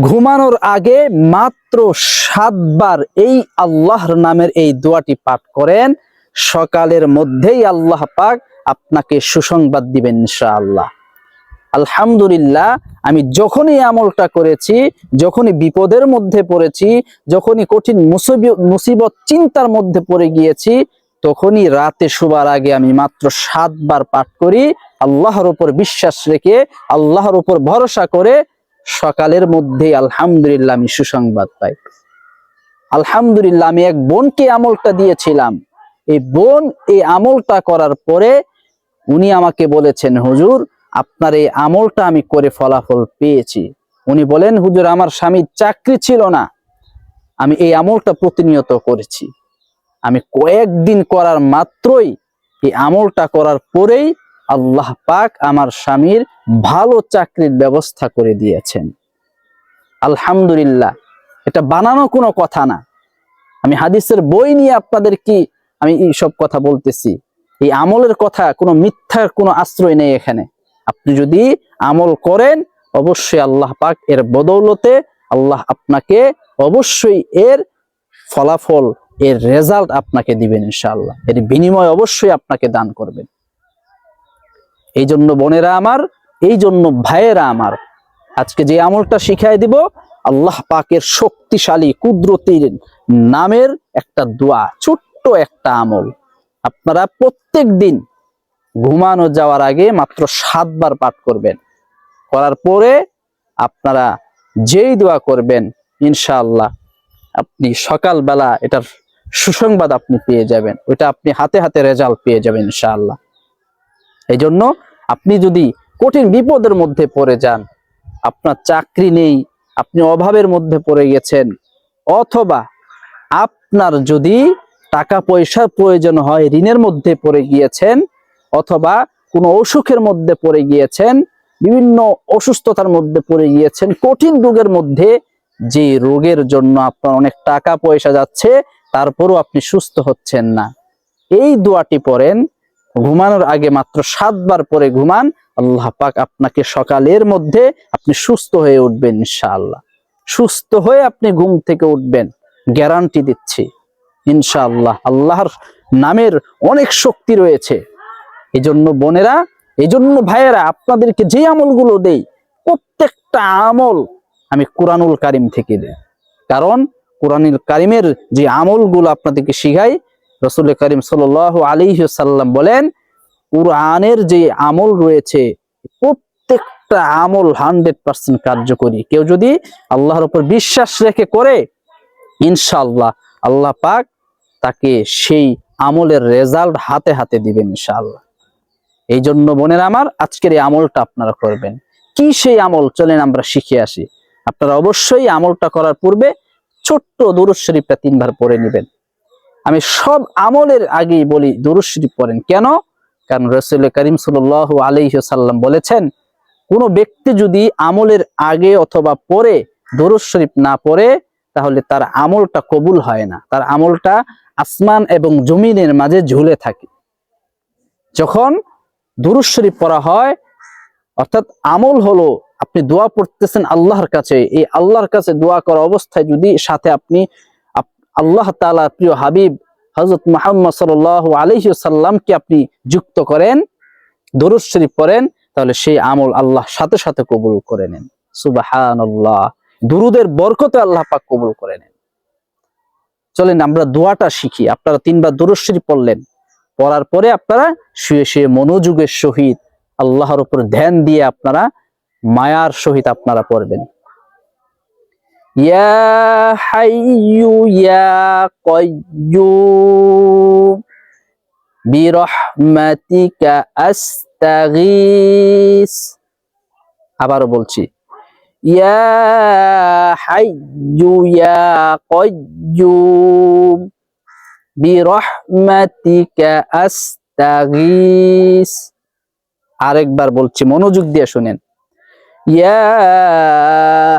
ঘুমানোর আগে মাত্র সাতবার এই আল্লাহর নামের এই দোয়াটি পাঠ করেন। সকালের মধ্যেই আল্লাহ পাক আপনাকে সুসংবাদ দিবেন ইনশাআল্লাহ। আলহামদুলিল্লাহ, আমি যখনই আমলটা করেছি, যখনই বিপদের মধ্যে পড়েছি, যখনই কঠিন মুসিব- মুসিবত, চিন্তার মধ্যে পড়ে গিয়েছি, তখনই রাতে শোবার আগে আমি মাত্র সাতবার পাঠ করি, আল্লাহর উপর বিশ্বাস রেখে, আল্লাহর উপর ভরসা করে সকালের মধ্যে আলহামদুলিল্লাহ আমি সুসংবাদ পাই। আলহামদুলিল্লাহ আমি এক বোনকে আমলটা দিয়েছিলাম। এই বোন এই আমলটা করার পরে উনি আমাকে বলেছেন, হুজুর, আপনার এই আমলটা আমি করে ফলাফল পেয়েছি। উনি বলেন, হুজুর, আমার স্বামীর চাকরি ছিল না। আমি এই আমলটা প্রতিনিয়ত করেছি। আমি কয়েকদিন করার মাত্রই এই আমলটা করার পরেই আল্লাহ পাক আমার স্বামীর ভালো চাকরির ব্যবস্থা করে দিয়েছেন। আলহামদুলিল্লাহ, এটা বানানো কোনো কথা না। আমি হাদিসের বই নিয়ে আপনাদের কি আমি সব কথা বলতেছি? এই আমলের কথা, কোনো মিথ্যার কোনো আশ্রয় নেই এখানে। আপনি যদি আমল করেন, অবশ্যই আল্লাহ পাক এর বদৌলতে আল্লাহ আপনাকে অবশ্যই এর ফলাফল, এর রেজাল্ট আপনাকে দিবেন ইনশাআল্লাহ। এর বিনিময় অবশ্যই আপনাকে দান করবেন। এই জন্য বোনেরা আমার এই জন্য ভাইয়েরা আমার, আজকে যে আমলটা শিখাই দিব, আল্লাহ পাকের শক্তিশালী, কুদরতির নামের একটা দোয়া, ছোট্ট একটা আমল। আপনারা প্রত্যেক দিন ঘুমানো যাওয়ার আগে মাত্র সাতবার পাঠ করবেন। করার পরে আপনারা যেই দোয়া করবেন, ইনশাআল্লাহ আপনি সকালবেলা এটার সুসংবাদ আপনি পেয়ে যাবেন। ওইটা আপনি হাতে হাতে রেজাল্ট পেয়ে যাবেন, ইনশাআল্লাহ। এই জন্য আপনি যদি কঠিন বিপদের মধ্যে পড়ে যান। আপনার চাকরি নেই, আপনি অভাবের মধ্যে পড়ে গেছেন। অথবা আপনার যদি টাকা পয়সার প্রয়োজন হয়, ঋণের মধ্যে পড়ে গিয়েছেন, অথবা কোনো অসুখের মধ্যে পড়ে গিয়েছেন, বিভিন্ন অসুস্থতার মধ্যে পড়ে গিয়েছেন, কঠিন রোগের মধ্যে যে রোগের জন্য আপনার অনেক টাকা পয়সা যাচ্ছে, তারপরও আপনি সুস্থ হচ্ছেন না। এই দোয়াটি পড়েন ঘুমানোর আগে মাত্র সাতবার পরে ঘুমান, আল্লাহ পাক আপনাকে সকালের মধ্যে আপনি সুস্থ হয়ে উঠবেন ইনশাআল্লাহ। সুস্থ হয়ে আপনি ঘুম থেকে উঠবেন, গ্যারান্টি দিচ্ছি ইনশাআল্লাহ। আল্লাহর নামের অনেক শক্তি রয়েছে। এই জন্য বোনেরা এই জন্য ভাইয়েরা, আপনাদেরকে যে আমলগুলো দেই, প্রত্যেকটা আমল আমি কোরআনুল কারিম থেকে দেই। কারণ কোরআনুল কারিমের যে আমলগুলো আপনাদেরকে শিখাই রসুল করিম সাল আলী সাল্লাম বলেন, কোরআনের যে আমল রয়েছে, প্রত্যেকটা আমল হান্ড্রেড পার্সেন্ট কার্যকরী। কেউ যদি আল্লাহর উপর বিশ্বাস রেখে করে, ইনশাআল্লাহ আল্লাহ পাক তাকে সেই আমলের রেজাল্ট হাতে হাতে দিবেন ইনশাআল্লাহ। এই জন্য বোনের আমার, আজকের এই আমলটা আপনারা করবেন। কি সেই আমল? চলেন আমরা শিখে আসি। আপনারা অবশ্যই আমলটা করার পূর্বে ছোট্ট দুরুদ শরীফটা তিনবার পড়ে নেবেন। আমি সব আমলের আগেই বলি, দুরুদ শরীফ পড়েন। কেন? কারণ রসুল করিম সাল আলাইসাল্লাম বলেছেন, কোনো ব্যক্তি যদি আমলের আগে অথবা পরে দরুদ শরীফ না পড়ে, তাহলে তার আমলটা কবুল হয় না। তার আমলটা আসমান এবং জমিনের মাঝে ঝুলে থাকে। যখন দুরুদ শরীফ পড়া হয়, অর্থাৎ আমল হলো, আপনি দোয়া পড়তেছেন আল্লাহর কাছে, এই আল্লাহর কাছে দোয়া করা অবস্থায় যদি সাথে আপনি আপ- আল্লাহ তাআলা প্রিয় হাবিব হজরত মোহাম্মদ সাল আলহি সাল্লামকে আপনি যুক্ত করেন, দরুদ শরীফ পড়েন, তাহলে সেই আমল আল্লাহ সাথে সাথে কবুল করে নেন। সুবাহান দুরুদের বরকতে আল্লাহ পাক কবুল করে নেন। চলেন আমরা দোয়াটা শিখি। আপনারা তিনবার দরুদ শরীফ পড়লেন, পড়ার পরে আপনারা শুয়ে শুয়ে মনোযোগের সহিত আল্লাহর উপর ধ্যান দিয়ে আপনারা মায়ার সহিত আপনারা পড়বেন। ইয়া হাইয়ু ইয়া কাইয়্যুম বিরহমাতিকা আস্তাগীস। আবারও বলছি, ইয়া হাইয়ু ইয়া কাইয়্যুম বিরহমাতিকা আস্তাগীস। আরেকবার বলছি, মনোযোগ দিয়ে শুনেন। ইয়া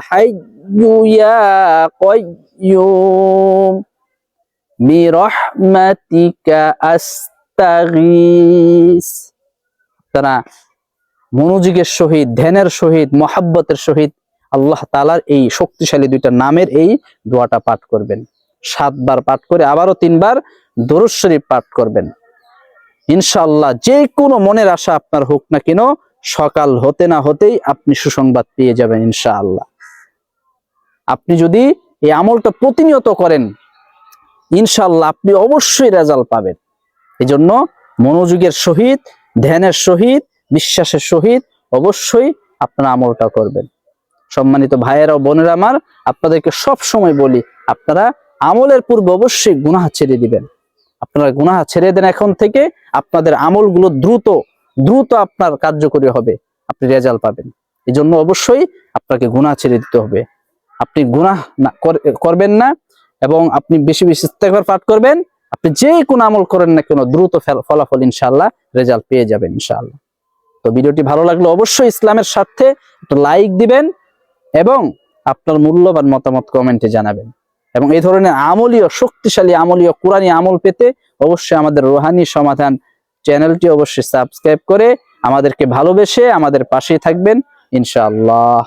হাইয়ু ইয়া কাইয়্যুম বিরহমাতিকা আস্তাগীস। তারা মনোযোগের সহিত, ধ্যানের সহিত, মহাব্বতের সহিত আল্লাহ তালার এই শক্তিশালী দুইটা নামের এই দোয়াটা পাঠ করবেন। সাতবার পাঠ করে আবারও তিনবার দরুদ শরীফ পাঠ করবেন। ইনশাআল্লাহ যে কোনো মনের আশা আপনার হোক না কেন, সকাল হতে না হতেই আপনি সুসংবাদ পেয়ে যাবেন ইনশাআল্লাহ। আপনি যদি এই আমলটা প্রতিনিয়ত করেন ইনশাল্লাহ আপনি অবশ্যই রেজাল্ট পাবেন। এই জন্য মনোযোগের সহিত, ধ্যানের সহিত, বিশ্বাসের সহিত অবশ্যই আপনারা আমলটা করবেন। সম্মানিত ভাইয়েরা বোনেরা আমার, আপনাদেরকে সব সময় বলি, আপনারা আমলের পূর্বে অবশ্যই গুনাহ ছেড়ে দিবেন। আপনারা গুনাহ ছেড়ে দেন এখন থেকে, আপনাদের আমলগুলো দ্রুত দ্রুত আপনার কার্যকরী হবে, আপনি রেজাল্ট পাবেন। এই জন্য অবশ্যই আপনাকে গুনাহ ছেড়ে দিতে হবে। আপনি গুনাহ করবেন না এবং আপনি বেশি বেশি ইস্তেগফার পাঠ করবেন। আপনি যে কোনো আমল করেন না কেন, দ্রুত ফলাফল ইনশাআল্লাহ রেজাল্ট পেয়ে যাবেন ইনশাআল্লাহ। তো ভিডিওটি ভালো লাগলে অবশ্যই ইসলামের স্বার্থে একটু লাইক দিবেন এবং আপনার মূল্যবান মতামত কমেন্টে জানাবেন। এবং এই ধরনের আমলীয়, শক্তিশালী আমলীয় কোরআনী আমল পেতে অবশ্যই আমাদের রোহানি সমাধান চ্যানেলটি অবশ্যই সাবস্ক্রাইব করে আমাদেরকে ভালোবেসে আমাদের পাশেই থাকবেন ইনশাআল্লাহ।